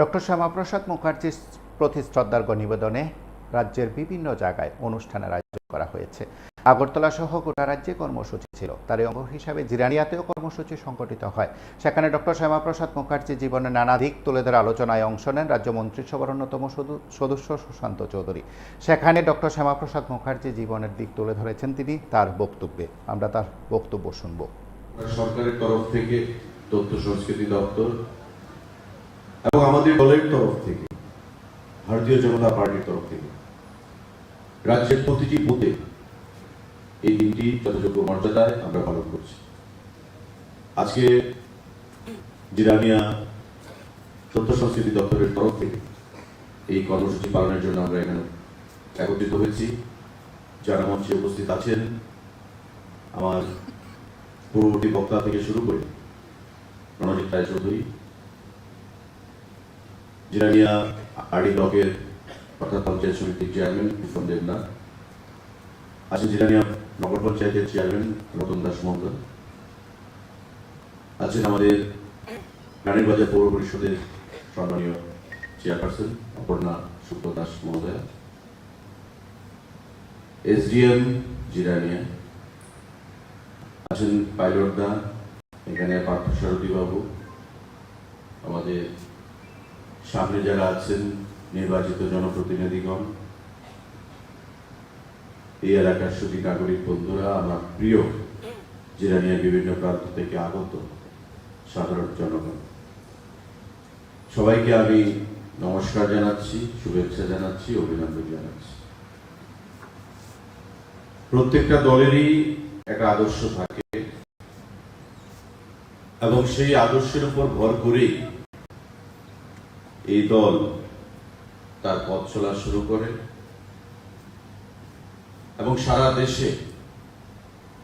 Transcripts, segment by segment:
Doctor Shyamaprasad মুখার্জির প্রতি শ্রদ্ধার্ঘ্য নিবেদনে রাজ্যের বিভিন্ন জায়গায় অনুষ্ঠানের আয়োজন করা হয়েছে। আগরতলা সহ গোটা রাজ্যে কর্মসূচি ছিল। তার অঙ্গ হিসাবে জিরানিয়াতেও কর্মসূচি সংগঠিত হয়। সেখানে ডক্টর শ্যামাপ্রসাদ মুখার্জির জীবনের নানা দিক তুলে ধরে আলোচনায় অংশ নেন রাজ্য মন্ত্রিসভার অন্যতম সদস্য সুশান্ত চৌধুরী। সেখানে ডক্টর শ্যামাপ্রসাদ মুখার্জি জীবনের দিক তুলে ধরেছেন তিনি তার বক্তব্যে। আমরা তার বক্তব্য শুনব। সরকারের তরফ থেকে তথ্য সংস্কৃতি দপ্তর এবং আমাদের দলের তরফ থেকে, ভারতীয় জনতা পার্টির তরফ থেকে, রাজ্যের প্রতিটি বুথে এই দিনটি যথাযোগ্য মর্যাদায় আমরা পালন করছি। আজকে জিরামিয়া তথ্য সংস্কৃতি দপ্তরের তরফ থেকে এই কর্মসূচি পালনের জন্য আমরা এখানে একত্রিত হয়েছি। যারা মঞ্চে উপস্থিত আছেন, আমার পূর্ববর্তী বক্তা থেকে শুরু করে রণজিৎ রায় চৌধুরী জিরানিয়া আড়ি ব্লকের অর্থাৎ পঞ্চায়েত সমিতির চেয়ারম্যান বিক্রম দেবনাথ আছেন জিরানিয়া নগর পঞ্চায়েতের চেয়ারম্যান রতন দাস মন্ডল আছেন আমাদের রানীর বাজার পৌর পরিষদের সম্মানীয় চেয়ারপারসন অপর্ণা শুক্ল দাস মহোদয়া এসডিএম জিরানিয়া আছেন পাইলট দা এখানে পার্থ সারথী বাবু আমাদের সামনে যারা আছেন নির্বাচিত জনপ্রতিনিধিগণ, এই এলাকার সুদী নাগরিক বন্ধুরা, আমার প্রিয় জিরানিয়া বিভিন্ন প্রান্ত থেকে আগত সাধারণ জনগণ, সবাইকে আমি নমস্কার জানাচ্ছি, শুভেচ্ছা জানাচ্ছি, অভিনন্দন জানাচ্ছি। প্রত্যেকটা দলেরই একটা আদর্শ থাকে এবং সেই আদর্শের উপর ভর করেই এই দল তার পথ চলা শুরু করে এবং সারা দেশে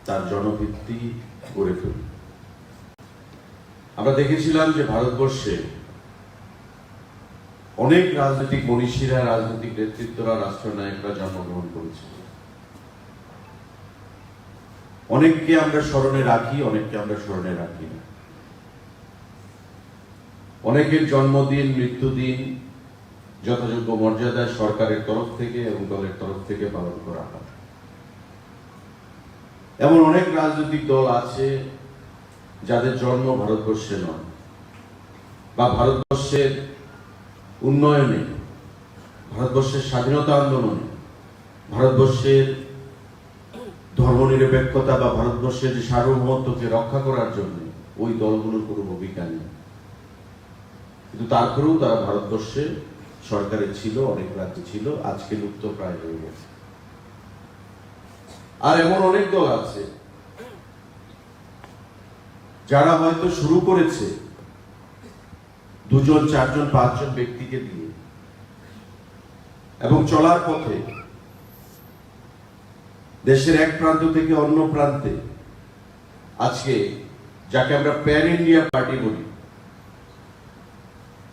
তার জনভিত্তি গড়ে তোলে। আমরা দেখেছিলাম যে ভারতবর্ষে অনেক রাজনৈতিক মনীষীরা, রাজনৈতিক নেতৃত্বরা, রাষ্ট্রনায়করা জন্মগ্রহণ করেছিল। অনেককে আমরা স্মরণে রাখি, অনেককে আমরা স্মরণে রাখি না। অনেকের জন্মদিন, মৃত্যুদিন যথাযোগ্য মর্যাদায় সরকারের তরফ থেকে এবং দলের তরফ থেকে পালন করা হয়। এমন অনেক রাজনৈতিক দল আছে যাদের জন্ম ভারতবর্ষে নয় বা ভারতবর্ষের উন্নয়নে, ভারতবর্ষের স্বাধীনতা আন্দোলনে, ভারতবর্ষের ধর্মনিরপেক্ষতা বা ভারতবর্ষের যে সার্বভৌমত্বকে রক্ষা করার জন্য ওই দলগুলোর কোনো ভূমিকা নেই। কিন্তু তারপরেও তারা ভারতবর্ষে সরকারে ছিল, অনেক রাজ্যে ছিল, আজকে লুপ্ত প্রায় হয়ে গেছে। আর এমন অনেক দল আছে যারা হয়তো শুরু করেছে দুজন, চারজন, পাঁচজন ব্যক্তিকে দিয়ে এবং চলার পথে দেশের এক প্রান্ত থেকে অন্য প্রান্তে আজকে যাকে আমরা প্যান ইন্ডিয়া পার্টি বলি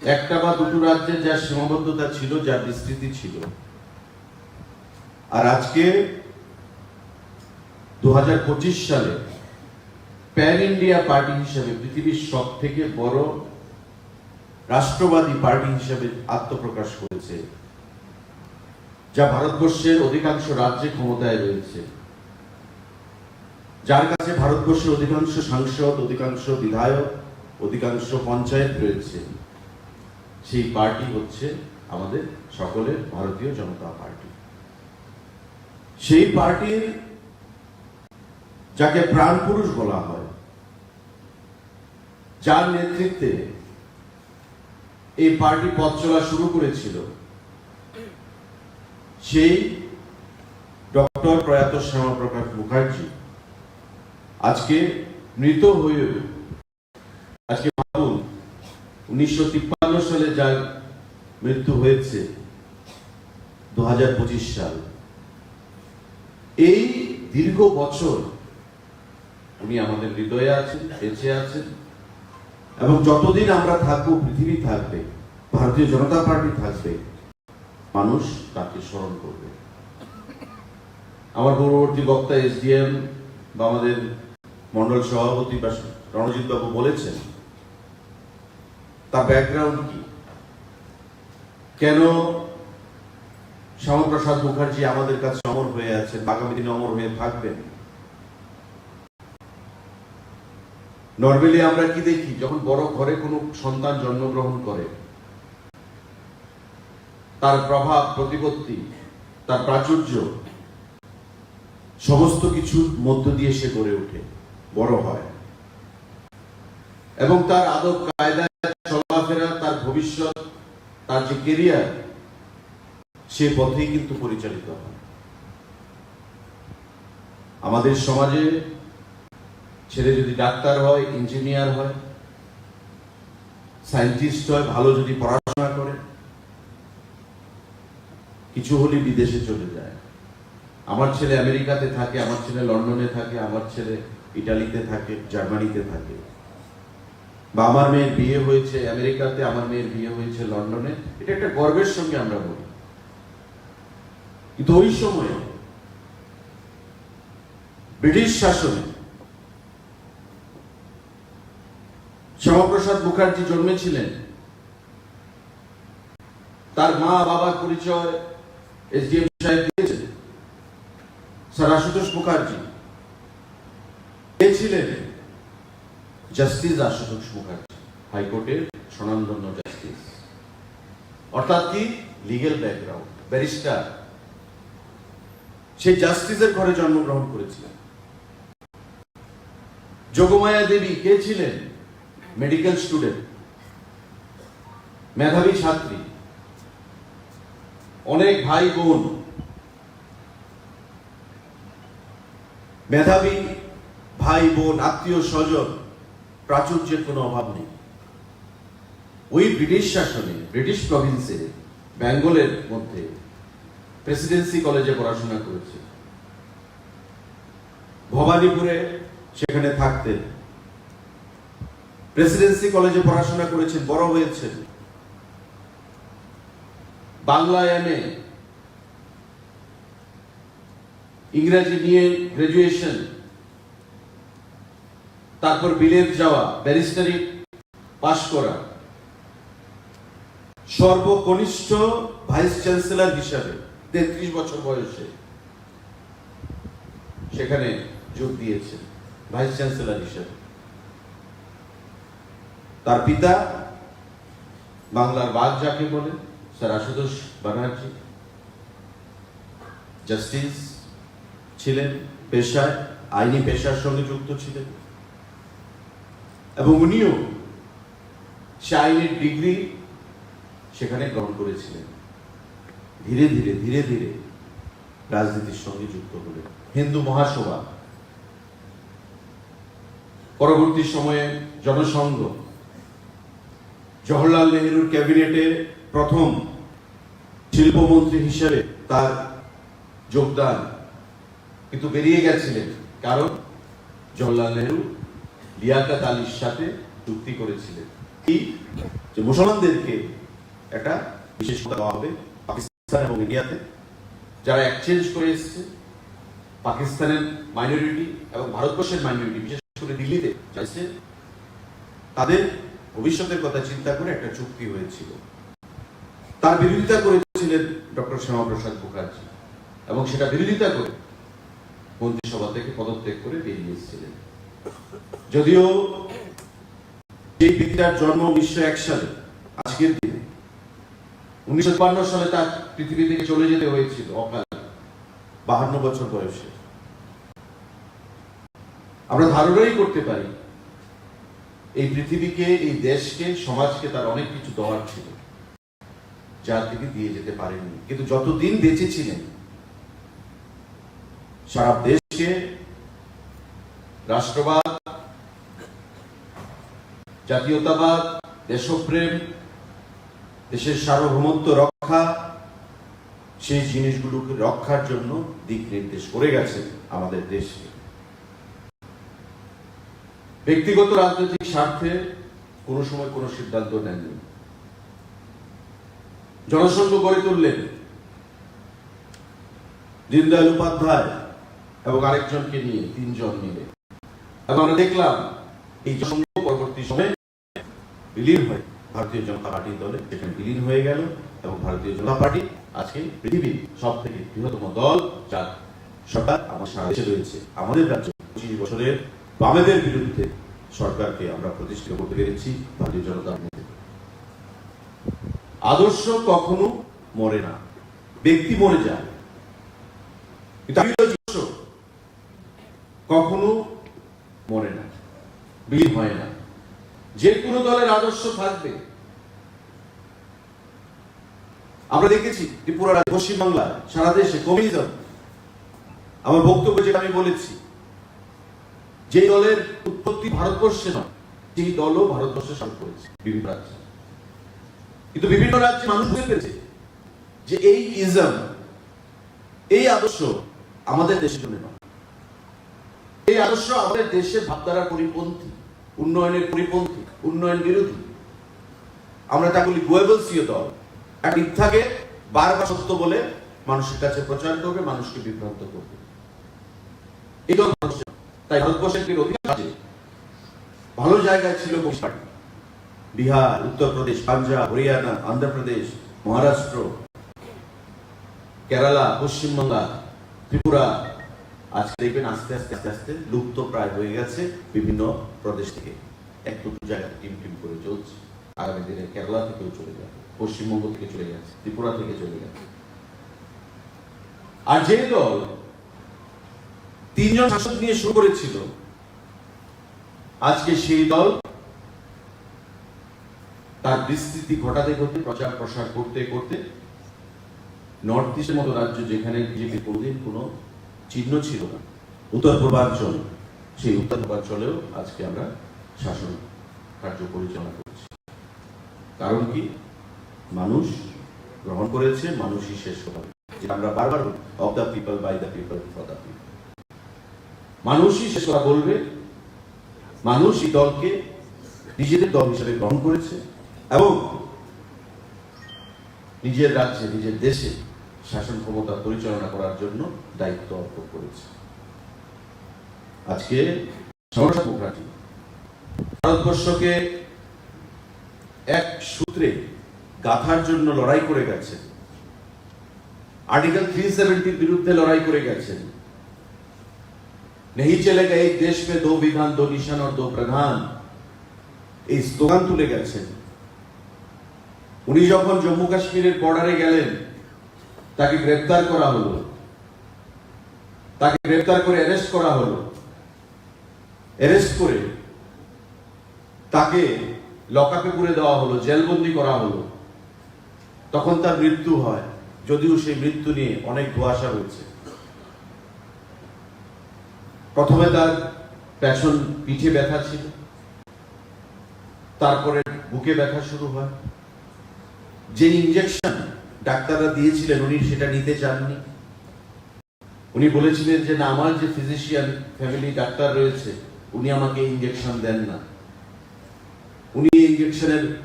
একটা বা দুটো রাজ্যে যা সীমাবদ্ধতা ছিল, যা বিস্তৃতি ছিল। আর আজকে দু হাজার পঁচিশ সালে প্যান ইন্ডিয়া পার্টি হিসেবে পৃথিবীর সব থেকে বড় রাষ্ট্রবাদী পার্টি হিসেবে আত্মপ্রকাশ করেছে, যা ভারতবর্ষের অধিকাংশ রাজ্যে ক্ষমতায় রয়েছে। যার কাছে ভারতবর্ষের অধিকাংশ সাংসদ, অধিকাংশ বিধায়ক, অধিকাংশ পঞ্চায়েত রয়েছে। সেই পার্টি হচ্ছে আমাদের সকলের ভারতীয় জনতা পার্টি। সেই পার্টির যাকে প্রাণ পুরুষ বলা হয়, যার নেতৃত্বে এই পার্টি পথ চলা শুরু করেছিল, সেই ডক্টর প্রয়াত শ্যামাপ্রকাশ মুখার্জি আজকে মৃত হয়ে আজকে ভাবুন, উনিশশো তিপ্পান্ন সালে যার মৃত্যু হয়েছে দু সাল। এই দীর্ঘ বছর উনি আমাদের হৃদয়ে আছেন, বেঁচে আছেন এবং যতদিন আমরা থাকব, পৃথিবী থাকবে, ভারতীয় জনতা পার্টি থাকবে, মানুষ তাকে স্মরণ করবে। আমার পূর্ববর্তী বক্তা এসডিএম বা আমাদের মন্ডল সভাপতি বা রণজিৎ বাবু বলেছেন, তার ব্যাকগ্রাউন্ড কি? কেন শ্যামাপ্রসাদ মুখার্জি আমাদের কাছে অমর হয়ে আছেন, আগামী দিনে অমর হয়ে থাকবেন? নর্মালি আমরা কি দেখি? যখন বড় ঘরে কোনো সন্তান জন্মগ্রহণ করে, তার প্রভাব, প্রতিপত্তি, তার প্রাচুর্য, সমস্ত কিছুর মধ্য দিয়ে সে গড়ে ওঠে, বড় হয়। এবং তার আদব, কায়দা, চলাফেরা, তার ভবিষ্যৎ তার যে কেরিয়ার সে পথেই কিন্তু পরিচালিত হয়। আমাদের সমাজে ছেলে যদি ডাক্তার হয় ইঞ্জিনিয়ার হয় সায়েন্টিস্ট হয়, ভালো যদি পড়াশোনা করে, কিছু হলে বিদেশে চলে যায়। আমার ছেলে আমেরিকাতে থাকে, আমার ছেলে লন্ডনে থাকে, আমার ছেলে ইটালিতে থাকে, জার্মানিতে থাকে। বা আমার মেয়ের বিয়ে হয়েছে আমেরিকাতে, আমার মেয়ের বিয়ে হয়েছে লন্ডনে। এটা একটা গর্বের সঙ্গে আমরা বলি। কিন্তু ওই সময়ে ব্রিটিশ শাসনে শ্যামাপ্রসাদ মুখার্জি জন্মেছিলেন। তার মা বাবার পরিচয় এসডিএম সাহেব দিয়েছেন। স্যার আশুতোষ মুখার্জি। ছিলেন জাস্টিস আশুতোষ মুখার্জি হাইকোর্টের স্বনামধন্য জাস্টিস অর্থাৎ কি? লিগেল ব্যাকগ্রাউন্ড ব্যারিস্টার জাস্টিসের ঘরে জন্মগ্রহণ করেছিলেন। যোগমায়া দেবী কে ছিলেন? মেডিকেল স্টুডেন্ট মেধাবী ছাত্রী, অনেক ভাই বোন, মেধাবী ভাই বোন, আত্মীয় স্বজন প্রাচুর্যের কোনো অভাব নেই। ওই ব্রিটিশ শাসনে, ব্রিটিশ প্রভিন্সে বেঙ্গলের মধ্যে প্রেসিডেন্সি কলেজে পড়াশোনা করেছে। ভবানীপুরে সেখানে থাকতেন। প্রেসিডেন্সি কলেজে পড়াশোনা করেছেন, বড় হয়েছেন। বাংলা ইংরেজি নিয়ে গ্রাজুয়েশন তারপর বিলেত যাওয়া, ব্যারিস্টারি পাশ করা। সর্বকনিষ্ঠ ভাইস চ্যান্সেলর হিসাবে, তেত্রিশ বছর বয়সে, সেখানে যোগ দিয়েছেন, ভাইস চ্যান্সেলর হিসাবে। তার পিতা বাংলার বাঘ যাকে বলে, স্যার আশুতোষ ব্যানার্জি, জাস্টিস ছিলেন পেশায়, আইনি পেশার সঙ্গে যুক্ত ছিলেন। এবং উনিও সে আইনের ডিগ্রি সেখানে গ্রহণ করেছিলেন। ধীরে ধীরে ধীরে ধীরে রাজনীতির সঙ্গে যুক্ত হলেন। হিন্দু মহাসভা। পরবর্তী সময়ে জনসংঘ। জওহরলাল নেহরুর ক্যাবিনেটে প্রথম শিল্পমন্ত্রী হিসেবে তার যোগদান কিন্তু বেরিয়ে গেছিলেন। কারণ জওহরলাল নেহরু লিয়াকাত আলীর সাথে চুক্তি করেছিলেন। কি যে মুসলমানদেরকে একটা বিশেষ দেওয়া হবে, পাকিস্তান এবং ইন্ডিয়াতে যারা এক্সচেঞ্জ করে এসছে, পাকিস্তানের মাইনরিটি এবং ভারতবর্ষের মাইনরিটি বিশেষ করে দিল্লিতে যাচ্ছে তাদের ভবিষ্যতের কথা চিন্তা করে একটা চুক্তি হয়েছিল। তার বিরোধিতা করেছিলেন ডক্টর শ্যামাপ্রসাদ মুখার্জি এবং সেটা বিরোধিতা করে মন্ত্রিসভা থেকে পদত্যাগ করে বেরিয়ে এসেছিলেন। যদিও এই ব্যক্তিটার জন্ম উনিশশো এক সালে, আজকের দিনে। উনিশশো সালে তার পৃথিবী থেকে চলে যেতে হয়েছিল অকালে, বাহান্ন বছর বয়সে। আমরা ধারণাই করতে পারি, এই পৃথিবীকে, এই দেশকে, সমাজকে তার অনেক কিছু দেওয়ার ছিল, যা তিনি দিয়ে যেতে পারেননি। কিন্তু যতদিন বেঁচে ছিলেন, সারা দেশকে রাষ্ট্রবাদ, জাতীয়তাবাদ, দেশপ্রেম, দেশের সার্বভৌমত্ব রক্ষা, সেই জিনিসগুলোকে রক্ষার জন্য দিক নির্দেশ করে গেছেন আমাদের দেশকে ব্যক্তিগত রাজনৈতিক স্বার্থে কোনো সময় কোনো সিদ্ধান্ত নেননি। জনসংঘ গড়ে তুললেন দীনদয়াল উপাধ্যায় এবং আরেকজনকে নিয়ে তিনজন মিলে। এবং আমরা দেখলাম, এই জনসংঘ পরবর্তী সময়ে বিলীন ভারতীয় জনতা পার্টির দলে সেখানে বিলীন হয়ে গেল এবং ভারতীয় জনতা পার্টি আজকে পৃথিবীর সব থেকে বৃহত্তম দল সরকার আমার সারা দেশে রয়েছে। আমাদের পঁচিশ বছরের বামেদের বিরুদ্ধে সরকারকে আমরা প্রতিষ্ঠিত করতে পেরেছি ভারতীয় জনতা আদর্শ কখনো মরে না। ব্যক্তি মরে যায়। কখনো মরে না বিলীন হয় না। যে কোনো দলের আদর্শ থাকবে। আমরা দেখেছি ত্রিপুরা রাজ্য, পশ্চিমবাংলায় সারা দেশে কমিউনিজম আমার বক্তব্য যেটা আমি বলেছি যে দলের উৎপত্তি ভারতবর্ষে নয় সেই দলও ভারতবর্ষে শাসন করেছে বিভিন্ন রাজ্যে। কিন্তু বিভিন্ন রাজ্যে মানুষ বুঝতে পেরেছে যে এই ইজম এই আদর্শ আমাদের দেশের জন্য নয়। এই আদর্শ আমাদের দেশের ভাবধারার পরিপন্থী, উন্নয়নের পরিপন্থী, উন্নয়ন বিরোধী। আমরা তা বলি গোয়েবলসীয় দল। এক মিথ্যাকে বারবার সত্য বলে মানুষের কাছে প্রচার করবে, মানুষকে বিভ্রান্ত করবে। এই দল তাই ভারতবর্ষের আছে। ভালো জায়গায় ছিল পার্টি। বিহার, উত্তরপ্রদেশ, পাঞ্জাব, হরিয়ানা, অন্ধ্রপ্রদেশ, মহারাষ্ট্র, কেরালা পশ্চিমবাংলা ত্রিপুরা আজকে দেখবেন আস্তে আস্তে আস্তে আস্তে লুপ্ত প্রায় হয়ে গেছে বিভিন্ন প্রদেশ থেকে। এক দুটো জায়গায় টিম টিম করে চলছে। আগামী দিনে কেরালা থেকেও চলে যাবে, পশ্চিমবঙ্গ থেকে চলে গেছে ত্রিপুরা থেকে চলে গেছে আর যে দল তিনজন শাসক নিয়ে শুরু করেছিল, আজকে সেই দল তার বিস্তৃতি ঘটাতে ঘটতে প্রচার প্রসার করতে করতে। নর্থ ইস্টের মতো রাজ্য যেখানে বিজেপি কোনোদিন কোনো চিহ্ন ছিল না। উত্তর পূর্বাঞ্চল, সেই উত্তর পূর্বাঞ্চলেও আজকে আমরা শাসন কার্য পরিচালনা করছি। কারণ কি? মানুষ গ্রহণ করেছে, মানুষই শেষ যেটা আমরা বারবার of the people by the people for the people মানুষই শেষ কথা বলবে মানুষ এই দলকে, নিজেদের দল হিসেবে গ্রহণ করেছে, এবং নিজের রাজ্যে, নিজের দেশে শাসন ক্ষমতা পরিচালনা করার জন্য দায়িত্ব অর্পণ করেছে। আজকে সমস্যাটি ভারতবর্ষকে এক সূত্রে গাথার জন্য লড়াই করে গেছেন। আর্টিকেল থ্রি সেভেন্টির বিরুদ্ধে লড়াই করে গেছেন। নেহি চলে গে এই দেশ মে দো বিধান, দো নিশান দো প্রধান। এই স্লোগান তুলে গেছেন। উনি যখন জম্মু কাশ্মীরের বর্ডারে গেলেন তাকে গ্রেপ্তার করা হলো। তাকে গ্রেপ্তার করে অ্যারেস্ট করা হলো। অ্যারেস্ট করে তাকে লকআপে পুরে দেওয়া হলো, জেলবন্দি করা হলো। তখন তার মৃত্যু হয়, যদিও সেই মৃত্যু নিয়ে অনেক ধোয়াশা হয়েছে প্রথমে তার পেছন পিঠে ব্যথা ছিল, তারপরে বুকে ব্যথা শুরু হয়। যে ইঞ্জেকশন ডাক্তাররা দিয়েছিলেন, উনি সেটা নিতে চাননি। উনি বলেছিলেন যে, না, আমার যে ফিজিশিয়ান ফ্যামিলি ডাক্তার রয়েছে, উনি আমাকে ইঞ্জেকশন দেন না। উনি ইঞ্জেকশনের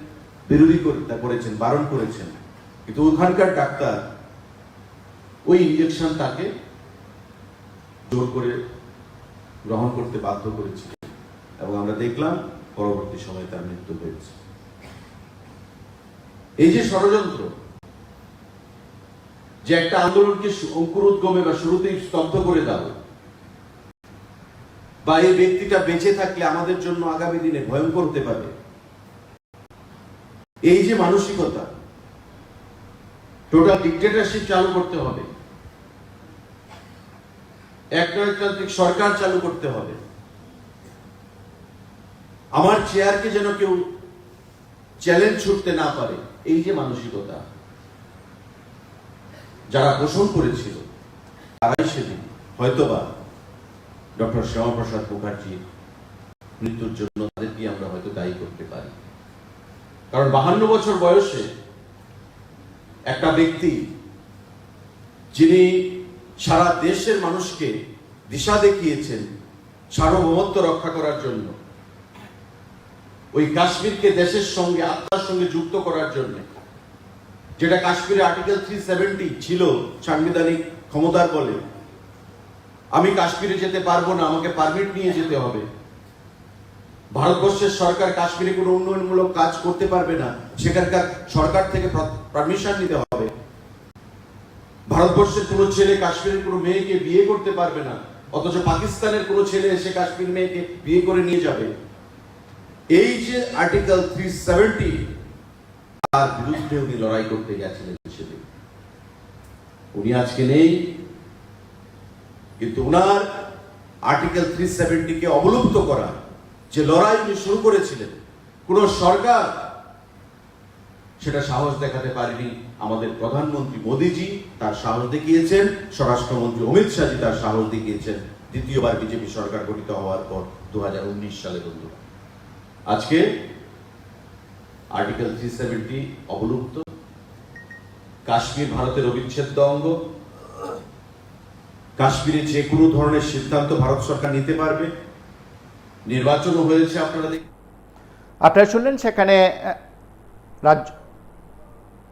বিরোধী করে- করেছেন, বারণ করেছেন। কিন্তু ওখানকার ডাক্তার ওই ইঞ্জেকশন তাকে জোর করে গ্রহণ করতে বাধ্য করেছিল এবং আমরা দেখলাম, পরবর্তী সময়ে তার মৃত্যু হয়েছে। এই যে ষড়যন্ত্র যে একটা আন্দোলনকে অঙ্কুরোদ্গমে বা শুরুতেই স্তব্ধ করে দাও। বা এই ব্যক্তিটা বেঁচে থাকলে আমাদের জন্য আগামী দিনে ভয়ঙ্কর হতে পারে। এই যে মানসিকতা টোটাল ডিক্টেটরশিপ চালু করতে হবে। একনায়কতান্ত্রিক সরকার চালু করতে হবে। আমার চেয়ারকে যেন কেউ চ্যালেঞ্জ ছুটতে না পারে, এই যে মানসিকতা। যারা পোষণ করেছিল, তারাই সেদিন হয়তোবা ডক্টর শ্যামাপ্রসাদ মুখার্জির মৃত্যুর জন্য তাদেরকে আমরা হয়তো দায়ী করতে পারি। কারণ বাহান্ন বছর বয়সে একটা ব্যক্তি যিনি সারা দেশের মানুষকে দিশা দেখিয়েছেন, সার্বভৌমত্ব রক্ষা করার জন্য, ওই কাশ্মীরকে দেশের সঙ্গে, আত্মার সঙ্গে যুক্ত করার জন্য যেটা কাশ্মীরে আর্টিকেল থ্রি সেভেন্টি ছিল সাংবিধানিক ক্ষমতার বলে। আমি কাশ্মীরে যেতে পারব না, আমাকে পারমিট নিয়ে যেতে হবে। ভারতবর্ষের সরকার কাশ্মীরে কোনো উন্নয়নমূলক কাজ করতে পারবে না, সেখানকার সরকার থেকে পারমিশন নিতে হবে। ভারতবর্ষের কোনো ছেলে কাশ্মীরের কোনো মেয়েকে বিয়ে করতে পারবে না, অথচ পাকিস্তানের কোনো ছেলে এসে কাশ্মীর মেয়েকে বিয়ে করে নিয়ে যাবে। এই যে আর্টিকেল থ্রি সেভেন্টি তার বিরুদ্ধে উনি লড়াই করতে গেছিলেন সেদিন। উনি আজকে নেই, কিন্তু উনার আর্টিকেল থ্রি সেভেন্টিকে অবলুপ্ত করা, যে লড়াই উনি শুরু করেছিলেন, কোন সরকার সেটা সাহস দেখাতে পারেনি। আমাদের প্রধানমন্ত্রী মোদীজি তার সাহস দেখিয়েছেন, স্বরাষ্ট্রমন্ত্রী অমিত শাহজি তার সাহস দেখিয়েছেন, দ্বিতীয়বার বিজেপি সরকার গঠিত হওয়ার পর দু হাজার উনিশ সালে বন্ধুরা। আজকে আর্টিকেল থ্রি সেভেন্টি অবলুপ্ত। কাশ্মীর ভারতের অবিচ্ছেদ্য অঙ্গ। কাশ্মীরে যে কোনো ধরনের সিদ্ধান্ত ভারত সরকার নিতে পারবে। নির্বাচনও হয়েছে, আপনারা আপনারা শুনলেন সেখানে রাজ্য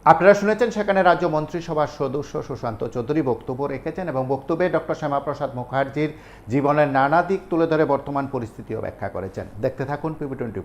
আপনারা শুনেছেন সেখানে রাজ্য মন্ত্রিসভার সদস্য সুশান্ত চৌধুরী বক্তব্য রেখেছেন এবং বক্তব্যে ডক্টর শ্যামাপ্রসাদ মুখার্জির জীবনের নানা দিক তুলে ধরে বর্তমান পরিস্থিতিও ব্যাখ্যা করেছেন। দেখতে থাকুন পিবি টোয়েন্টি